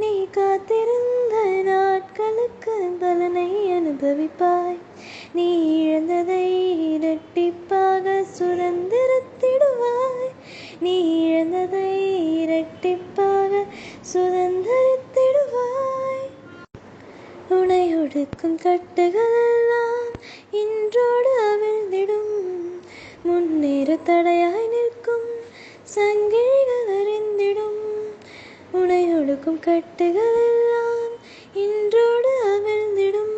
நீ காத்திருந்த நாட்களுக்கு பலனை அனுபவிப்பாய். நீ இழந்ததை இரட்டிப்பாக சுதந்திரத்திடுவாய். நீ இழந்ததை இரட்டிப்பாக சுதந்திரத்திடுவாய். உனை ஒடுக்கும் கட்டுகள் எல்லாம் இன்றோடு அவிழ்ந்திடும். முன்னேறு தடையாய் உனை கட்டுகளெல்லாம் இன்றோடு அவிழ்ந்திடும்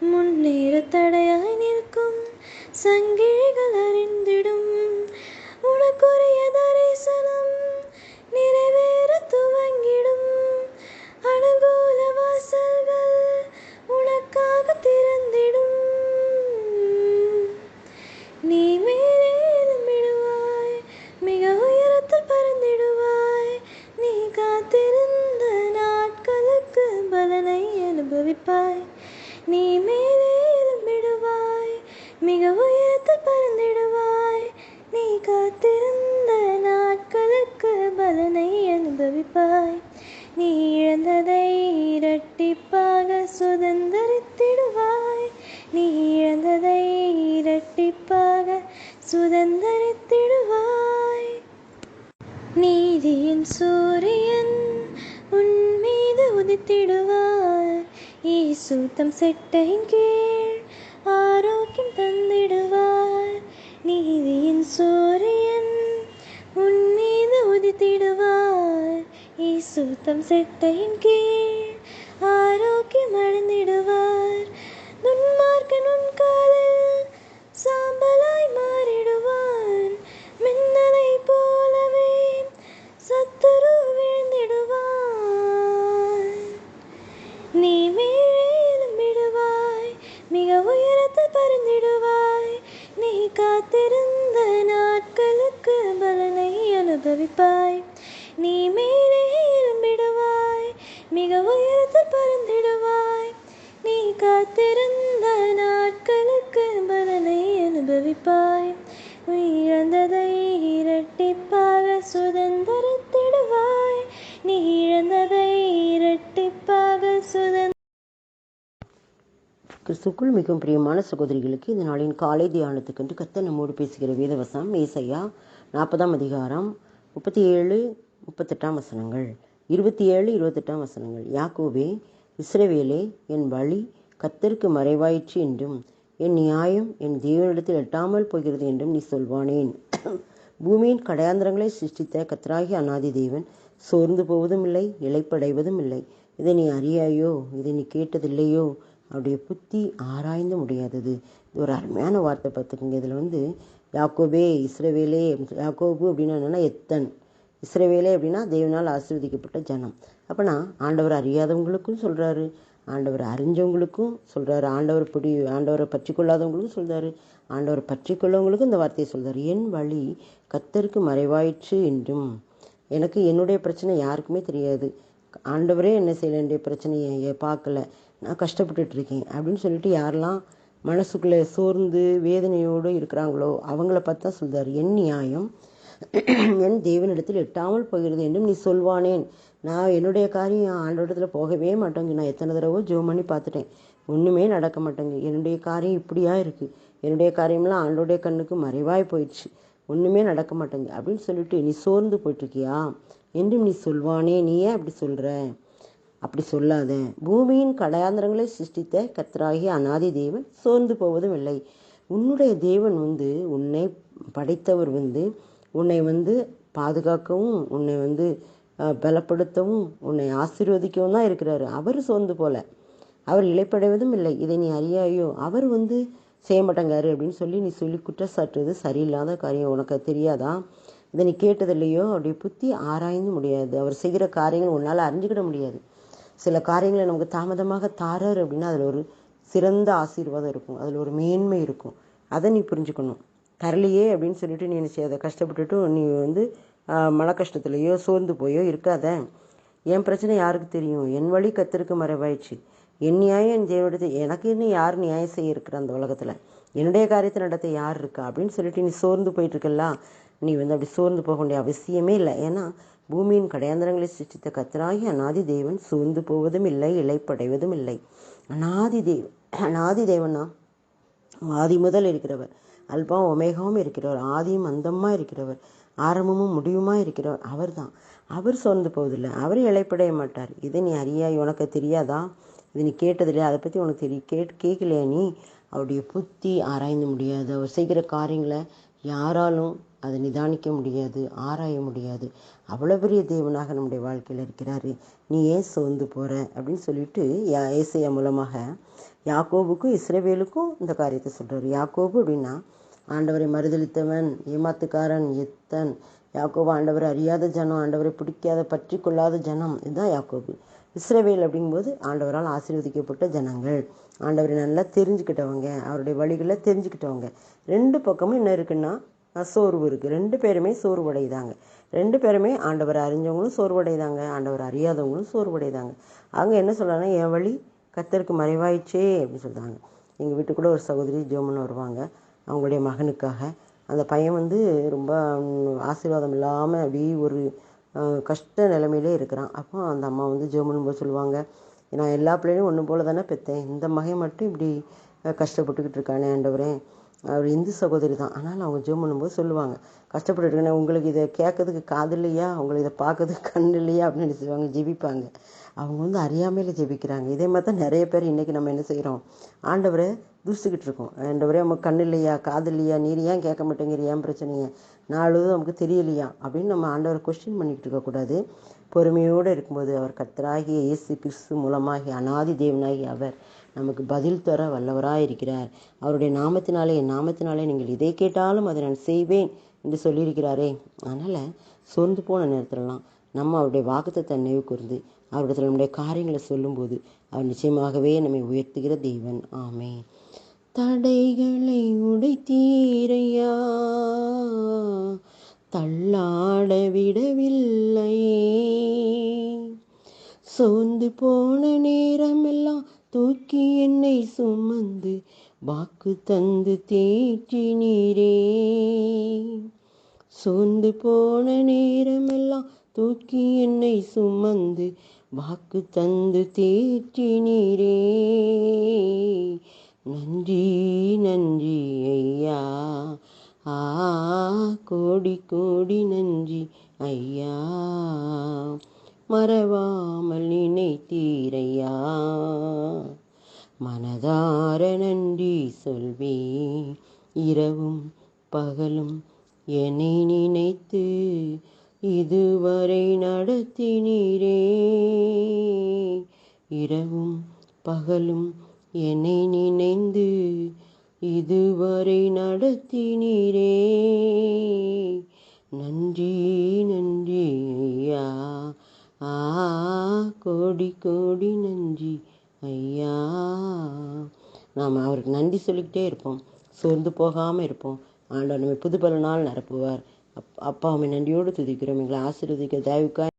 முன்னேற தடையாய் நிற்கும். சங்கிலிகள் நீ மேலே எழும்பிடுவாய் மிக உயரத்தில் பறந்திடுவாய். நீ காத்திருந்த நாட்களுக்கு பலனை அனுபவிப்பாய். நீ இழந்ததை இரட்டிப்பாக சுதந்திரித்திடுவாய். நீ இழந்ததை இரட்டிப்பாக சுதந்திரித்திடுவாய். நீதியின் சூரியன் உன் மீது உதித்திடுவாய். ஈசூத்தம் செட்டையின் கீழ் ஆரோக்கியம் தந்திடுவார். நீதியின் சூரியன் உன் மீது உதித்திடுவார். ஈசூத்தம் செட்டையின் கீழ் கிறிஸ்துக்குள் மிகவும் பிரியமான சகோதரிகளுக்கு இந்த நாளின் காலை தியானத்துக்கென்று கத்த நம்மோடு பேசுகிற வேதவசம் ஏசையா நாற்பதாம் அதிகாரம் முப்பத்தி ஏழு முப்பத்தெட்டாம் வசனங்கள். இருபத்தி ஏழு இருபத்தெட்டாம் வசனங்கள். யாக்கோவே இஸ்ரவேலே என் வழி கத்தருக்கு மறைவாயிற்று என்றும் என் நியாயம் என் தேவனிடத்தில் எட்டாமல் போகிறது என்றும் நீ சொல்வானேன். பூமியின் கடையாந்திரங்களை சிருஷ்டித்த கத்தராகி அநாதி தேவன் சோர்ந்து போவதும் இல்லை இழைப்படைவதும் இல்லை இதை நீ அறியாயோ? இதை நீ கேட்டதில்லையோ? அவருடைய புத்தி ஆராய்ந்து முடியாதது. இது ஒரு அருமையான வார்த்தை பார்த்துக்கோங்க. இதில் வந்து யாக்கோபே இஸ்ரவேலே யாக்கோபு அப்படின்னா என்னென்னா எத்தன். இஸ்ரவேலே அப்படின்னா தேவனால் ஆசீர்வதிக்கப்பட்ட ஜனம். அப்போனா ஆண்டவர் அறியாதவங்களுக்கும் சொல்கிறாரு ஆண்டவர் அறிஞ்சவங்களுக்கும் சொல்கிறாரு ஆண்டவர் பிடி ஆண்டவரை பற்றி கொள்ளாதவங்களுக்கும் சொல்கிறாரு ஆண்டவரை பற்றி கொள்ளவங்களுக்கும் இந்த வார்த்தையை சொல்கிறார் என் வழி கத்தருக்கு மறைவாயிற்று என்றும் எனக்கு என்னுடைய பிரச்சனை யாருக்குமே தெரியாது. ஆண்டவரே என்ன செய்யல என்னுடைய பிரச்சனையை பார்க்கல. நான் கஷ்டப்பட்டுட்டு இருக்கேன் அப்படின்னு சொல்லிட்டு யாரெல்லாம் மனசுக்குள்ளே சோர்ந்து வேதனையோடு இருக்கிறாங்களோ அவங்கள பார்த்தா சொல்கிறார் என் நியாயம் என் தேவனிடத்தில் எட்டாமல் போகிறது என்றும் நீ சொல்வானேன். நான் என்னுடைய காரியம் ஆண்டோடத்தில் போகவே மாட்டேங்க. நான் எத்தனை தடவை ஜோம் பண்ணி பார்த்துட்டேன். ஒன்றுமே நடக்க மாட்டேங்க. என்னுடைய காரியம் இப்படியா இருக்குது என்னுடைய காரியம்லாம் ஆண்டோடைய கண்ணுக்கு மறைவாய் போயிடுச்சு. ஒன்றுமே நடக்க மாட்டேங்குது அப்படின்னு சொல்லிட்டு நீ சோர்ந்து போயிட்டுருக்கியா? என்றும் நீ சொல்வானே. நீ ஏன் அப்படி சொல்கிற அப்படி சொல்லாத. பூமியின் கடையாந்திரங்களை சிருஷ்டித்த கத்தராகிய அனாதி தேவன் சோர்ந்து போவதும் இல்லை. உன்னுடைய தேவன் வந்து உன்னை படைத்தவர் வந்து உன்னை வந்து பாதுகாக்கவும் உன்னை வந்து பலப்படுத்தவும் உன்னை ஆசீர்வதிக்கவும் தான் இருக்கிறாரு. அவர் சோர்ந்து போல. அவர் இழைப்படைவதும் இல்லை. இதை நீ அறியாயோ? அவர் வந்து செய்ய மாட்டேங்காரு அப்படின்னு சொல்லி நீ சொல்லி குற்றச்சாட்டுறது சரியில்லாத காரியம். உனக்கு தெரியாதா? இதை நீ கேட்டதில்லையோ? அப்படி புத்தி ஆராய்ந்து முடியாது. அவர் செய்கிற காரியங்கள் உன்னால் அறிஞ்சுக்கிட முடியாது. சில காரியங்களை நமக்கு தாமதமாக தாரார் அப்படின்னா அதில் ஒரு சிறந்த ஆசீர்வாதம் இருக்கும். அதில் ஒரு மேன்மை இருக்கும். அதை நீ புரிஞ்சுக்கணும். தரலையே அப்படின்னு சொல்லிட்டு நீ நினச்சி அதை கஷ்டப்பட்டுட்டு நீ வந்து மன கஷ்டத்துலேயோ சோர்ந்து போயோ இருக்காத. என் பிரச்சனை யாருக்கு தெரியும்? என் வழி கத்திருக்கு மறைவாயிடுச்சு என் நியாயம் என் தேவனத்தை எனக்கு இன்னும் யார் நியாயம் செய்ய இருக்கிற அந்த உலகத்தில்? என்னுடைய காரியத்தை நடத்த யார் இருக்கா? அப்படின்னு சொல்லிட்டு நீ சோர்ந்து போயிட்டு இருக்கல்ல நீ வந்து அப்படி சோர்ந்து போக வேண்டிய அவசியமே இல்லை. ஏன்னா பூமியின் கடையாந்தரங்களை சிருஷ்டித்த கத்தராகி அநாதி தேவன் சூழ்ந்து போவதும் இல்லை இழைப்படைவதும் இல்லை. அநாதி தேவ் அநாதி தேவனா ஆதி முதல் இருக்கிறவர். அல்பா ஒமேகாவும் இருக்கிறவர். ஆதியும் அந்தமாக இருக்கிறவர். ஆரம்பமும் முடிவுமா இருக்கிறவர். அவர்தான். அவர் சோர்ந்து போவதில்லை. அவர் இழைப்படைய மாட்டார். இதை நீ அறியாய் உனக்கு தெரியாதா? இது நீ கேட்டதில்லையா அதை பற்றி உனக்கு தெரிய கேட் கேட்கலையா நீ? அவருடைய புத்தி ஆராய்ந்து முடியாது. அவர் செய்கிற காரியங்களை யாராலும் அதை நிதானிக்க முடியாது ஆராய முடியாது. அவ்வளோ பெரிய தேவனாக நம்முடைய வாழ்க்கையில் இருக்கிறாரு. நீ ஏன் சோர்ந்து போகிற அப்படின்னு சொல்லிட்டு யா ஏசையா மூலமாக யாக்கோபுக்கும் இஸ்ரேவேலுக்கும் இந்த காரியத்தை சொல்கிறார் யாக்கோபு அப்படின்னா ஆண்டவரை மறுதளித்தவன் ஏமாத்துக்காரன் எத்தன். யாக்கோபு ஆண்டவரை அறியாத ஜனம் ஆண்டவரை பிடிக்காத பற்றி கொள்ளாத ஜனம். இதுதான் யாக்கோபு. இஸ்ரேவேல் அப்படிங்கும்போது ஆண்டவரால் ஆசீர்வதிக்கப்பட்ட ஜனங்கள். ஆண்டவரை நல்லா தெரிஞ்சுக்கிட்டவங்க அவருடைய வழிகளை தெரிஞ்சுக்கிட்டவங்க. ரெண்டு பக்கமும் என்ன இருக்குன்னா சோர்வு இருக்குது ரெண்டு பேருமே சோர்வடைதாங்க. ரெண்டு பேருமே ஆண்டவர் அறிஞ்சவங்களும் சோர்வடைதாங்க. ஆண்டவர் அறியாதவங்களும் சோர்வடைதாங்க. அவங்க என்ன சொல்கிறாங்கன்னா என் வழி கத்தருக்கு மறைவாயிச்சே அப்படின்னு சொல்கிறாங்க எங்கள் வீட்டுக்குள்ளே ஒரு சகோதரி ஜோமன் வருவாங்க. அவங்களுடைய மகனுக்காக. அந்த பையன் வந்து ரொம்ப ஆசீர்வாதம் இல்லாமல் அப்படி ஒரு கஷ்ட நிலைமையிலே இருக்கிறான். அப்போ அந்த அம்மா வந்து ஜோமன் போய் சொல்லுவாங்க நான் எல்லா பிள்ளையும் ஒன்று போல தானே பெற்றேன் இந்த மகன் மட்டும் இப்படி கஷ்டப்பட்டுக்கிட்டு இருக்கானே ஆண்டவரேன் அவர் இந்து சகோதரி தான். ஆனால் அவங்க ஜோம் பண்ணும்போது சொல்லுவாங்க கஷ்டப்பட்டு இருக்கேன் உங்களுக்கு இதை கேட்கறதுக்கு காது இல்லையா? உங்களுக்கு இதை பார்க்கறதுக்கு கண் இல்லையா? அப்படின்னு சொல்லுவாங்க ஜெபிப்பாங்க. அவங்க வந்து அறியாமையில் ஜெபிக்கிறாங்க. இதே மாதிரி தான் நிறைய பேர் இன்றைக்கி நம்ம என்ன செய்கிறோம் ஆண்டவரை தூசிக்கிட்டு இருக்கோம். ஆண்டவரே நமக்கு கண் இல்லையா காது இல்லையா நீர் ஏன் கேட்க மாட்டேங்கிற ஏன் பிரச்சனையே? நாளும் நமக்கு தெரியலையா? அப்படின்னு நம்ம ஆண்டவரை கொஸ்டின் பண்ணிக்கிட்டு இருக்கக்கூடாது பொறுமையோடு இருக்கும்போது அவர் கத்தராகிய இயேசு கிறிஸ்து மூலமாகி அனாதி தேவனாகி அவர் நமக்கு பதில் தர வல்லவராக இருக்கிறார். அவருடைய நாமத்தினாலே என் நாமத்தினாலே நீங்கள் இதை கேட்டாலும் அதை நான் செய்வேன் என்று சொல்லியிருக்கிறாரே. அதனால் சோர்ந்து போன நேரத்துலலாம் நம்ம அவருடைய வாக்குத்தத்தை நினைவு கூர்ந்து அவரிடத்தில் நம்முடைய காரியங்களை சொல்லும்போது அவர் நிச்சயமாகவே நம்மை உயர்த்துகிற தெய்வன் ஆமே தடைகளை உடைத்தீரையா? தள்ளாட விடவில்லை. சோர்ந்து போன நேரமெல்லாம் தூக்கி என்னை சுமந்து வாக்கு தந்து தேற்றினீரே. சோர்ந்து போன நேரமெல்லாம் தூக்கி என்னை சுமந்து வாக்கு தந்து தேற்றினீரே. நன்றி நன்றி ஐயா. ஆ கோடி கோடி நன்றி ஐயா. மறவாமல் நினைத்தீரையா. மனதார நன்றி சொல்வேன். இரவும் பகலும் என்னை நினைத்து இதுவரை நடத்தினீரே. இரவும் பகலும் என்னை நினைந்து இதுவரை நடத்தினீரே. நன்றி நன்றி ஐயா. ஆ கோடி கோடி நன்றி ஐயா. நாம் அவருக்கு நன்றி சொல்லிக்கிட்டே இருப்போம். சோர்ந்து போகாமல் இருப்போம். ஆண்டவர் நம்மை புது பல நாள் நிரப்புவார். அப் அப்பா நன்றியோடு துதிக்கிறோம். எங்களை ஆசீர்வதிக்க தயவுக்காய்